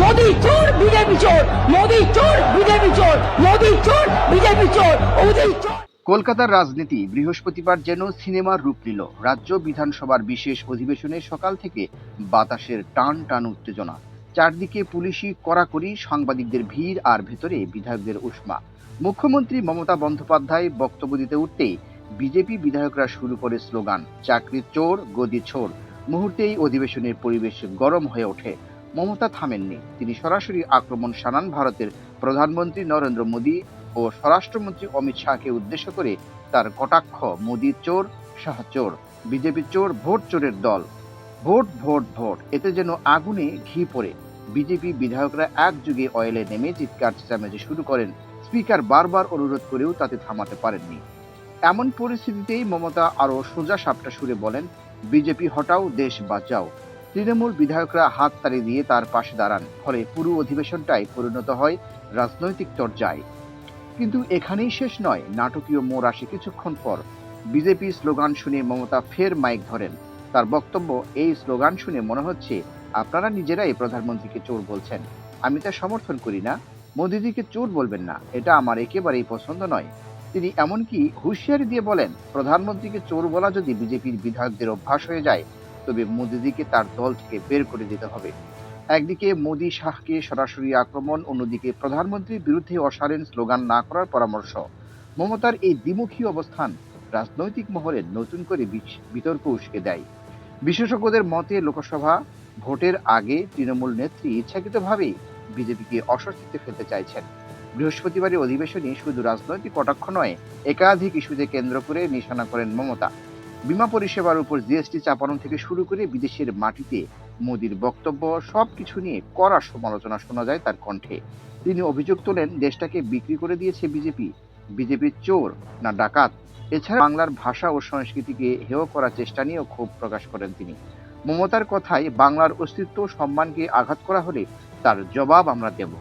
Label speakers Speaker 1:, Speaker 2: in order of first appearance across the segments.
Speaker 1: মোদি চোর, বিজেপি চোর, মোদি চোর, বিজেপি চোর, মোদি চোর, বিজেপি চোর
Speaker 2: কলকাতার রাজনীতি বৃহস্পতিবার যেন সিনেমার রূপ নিল। রাজ্য বিধানসভার বিশেষ অধিবেশনে সকাল থেকে বাতাসের টান টান উত্তেজনা। চারদিকে পুলিশি কড়াকড়ি, সাংবাদিকদের ভিড় আর ভেতরে বিধায়কদের উষ্মা। মুখ্যমন্ত্রী মমতা বন্দ্যোপাধ্যায় বক্তব্য দিতে উঠতেই বিজেপি বিধায়করা শুরু করে স্লোগান, চাকরির চোর, গদি চোর। মুহূর্তেই অধিবেশনের পরিবেশ গরম হয়ে ওঠে। মমতা থামেননি। তিনি সরাসরি আক্রমণ শানান ভারতের প্রধানমন্ত্রী নরেন্দ্র মোদী ও স্বরাষ্ট্রমন্ত্রী অমিত শাহকে উদ্দেশ্য করে তার কটাক্ষ, মোদির চোর, শাহ চোর বিজেপি চোর, ভোট চোরের দল। ভোট ভোট ভোট, এতে যেন আগুনে ঘি পড়ে। বিজেপি বিধায়করা একযুগে অয়েলে নেমে চিৎকার চেঁচামেচি শুরু করেন। স্পিকার বারবার অনুরোধ করেও তাতে থামাতে পারেননি। এমন পরিস্থিতিতেই মমতা আরও সোজা সাপটা সুরে বলেন, বিজেপি, হটাও, দেশ বাঁচাও। তৃণমূল বিধায়করা হাত তালি দিয়ে তার পাশে দাঁড়ান, ফলে পুরো অধিবেশনটাই পরিণত হয় রাজনৈতিক চর্চায় কিন্তু এখানেই শেষ নয়, নাটকীয় মোড় আসে কিছুক্ষণ পর। বিজেপি স্লোগান শুনে মমতা ফের মাইক ধরেন। তার বক্তব্য, এই স্লোগান শুনে মনে হচ্ছে আপনারা নিজেরাই প্রধানমন্ত্রীকে চোর বলছেন। আমি তা সমর্থন করি না। মোদিজিকে চোর বলবেন না। এটা আমার একেবারেই পছন্দ নয়। তিনি এমনকি হুঁশিয়ারি দিয়ে বলেন, প্রধানমন্ত্রীকে চোর বলা যদি বিজেপির বিধায়কদের অভ্যাস হয়ে যায় তবে মোদিজিকে তার দল থেকে বের করে দিতে হবে। একদিকে মোদি শাহকে সরাসরি আক্রমণ, অন্যদিকে প্রধানমন্ত্রীর বিরুদ্ধে অশালীন স্লোগান না করার পরামর্শ। মমতার এই দ্বিমুখী অবস্থান রাজনৈতিক মহলে নতুন করে বিতর্ক উস্কে দেয়। বিশেষজ্ঞদের মতে, লোকসভা ভোটের আগে তৃণমূল নেত্রী ইচ্ছাকৃতভাবেই বিজেপিকে অস্বস্তিতে ফেলতে চাইছেন। বৃহস্পতিবারের অধিবেশনে শুধু রাজনৈতিক কটাক্ষ নয়, একাধিক ইস্যুতে কেন্দ্র করে নিশানা করেন মমতা। বিমা পরিষেবার উপর জিএসটি চাপানো থেকে শুরু করে বিদেশের মাটিতে মোদির বক্তব্য, সবকিছু নিয়ে কড়া সমালোচনা শোনা যায় তার কণ্ঠে। তিনি অভিযোগ তোলেন, দেশটাকে বিক্রি করে দিয়েছে বিজেপি। বিজেপির চোর না ডাকাত। এছাড়া বাংলার ভাষা ও সংস্কৃতিকে হেয় করার চেষ্টা নিয়েও ক্ষোভ প্রকাশ করেন তিনি। মমতার কথায় বাংলার অস্তিত্ব সম্মানকে আঘাত করা হলে তার জবাব আমরা দেব।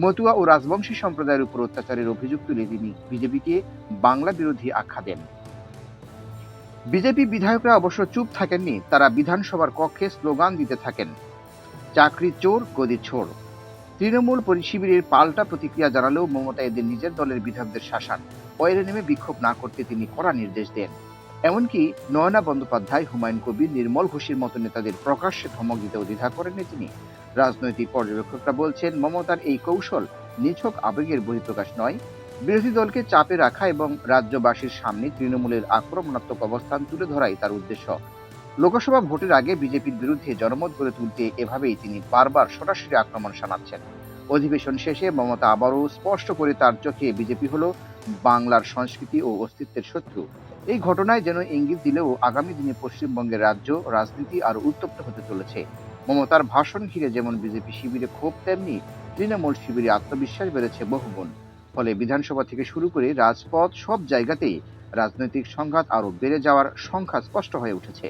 Speaker 2: মতুয়া ও রাজবংশী সম্প্রদায়ের উপর অত্যাচারের অভিযোগ তুলে তিনি বিজেপিকে বাংলা বিরোধী আখ্যা দেন। বিজেপি বিধায়করা অবশ্য চুপ থাকেননি, তারা বিধানসভার কক্ষে স্লোগান দিতে থাকেন। চাকরি চোর, গদি ছোর। তৃণমূল পরিশিবিরের পাল্টা প্রতিক্রিয়া জানালেও মমতা এদের নিজের দলের বিধায়কদের শাসান। অয়েলে নেমে বিক্ষোভ না করতে তিনি কড়া নির্দেশ দেন। এমনকি নয়না বন্দ্যোপাধ্যায়, হুমায়ুন কবির, নির্মল ঘোষের মতো নেতাদের প্রকাশ্যে ধমক দিতেও দ্বিধা করেননি তিনি। রাজনৈতিক পর্যবেক্ষকরা বলছেন, মমতার এই কৌশল নিছক আবেগের বহিঃপ্রকাশ নয় বিরোধী দলকে চাপে রাখা এবং রাজ্যবাসীর সামনে তৃণমূলের আক্রমণাত্মক অবস্থান তুলে ধরাই তার উদ্দেশ্য। লোকসভা ভোটের আগে বিজেপির বিরুদ্ধে জনমত গড়ে তুলতে এভাবেই তিনি বারবার সরাসরি আক্রমণ শানাচ্ছেন। অধিবেশন শেষে মমতা আবারও স্পষ্ট করে তার চোখে বিজেপি হল বাংলার সংস্কৃতি ও অস্তিত্বের শত্রু। এই ঘটনায় যেন ইঙ্গিত দিলেও আগামী দিনে পশ্চিমবঙ্গের রাজ্য, রাজনীতি আরও উত্তপ্ত হতে চলেছে। মমতার ভাষণ ঘিরে যেমন বিজেপি শিবিরে ক্ষোভ, তেমনি তৃণমূল শিবিরে আত্মবিশ্বাস বেড়েছে বহুগুণ। ফলে বিধানসভা থেকে শুরু করে রাজপথ সব জায়গাতেই রাজনৈতিক সংঘাত আরও বেড়ে যাওয়ার সংখ্যা স্পষ্ট হয়ে উঠেছে।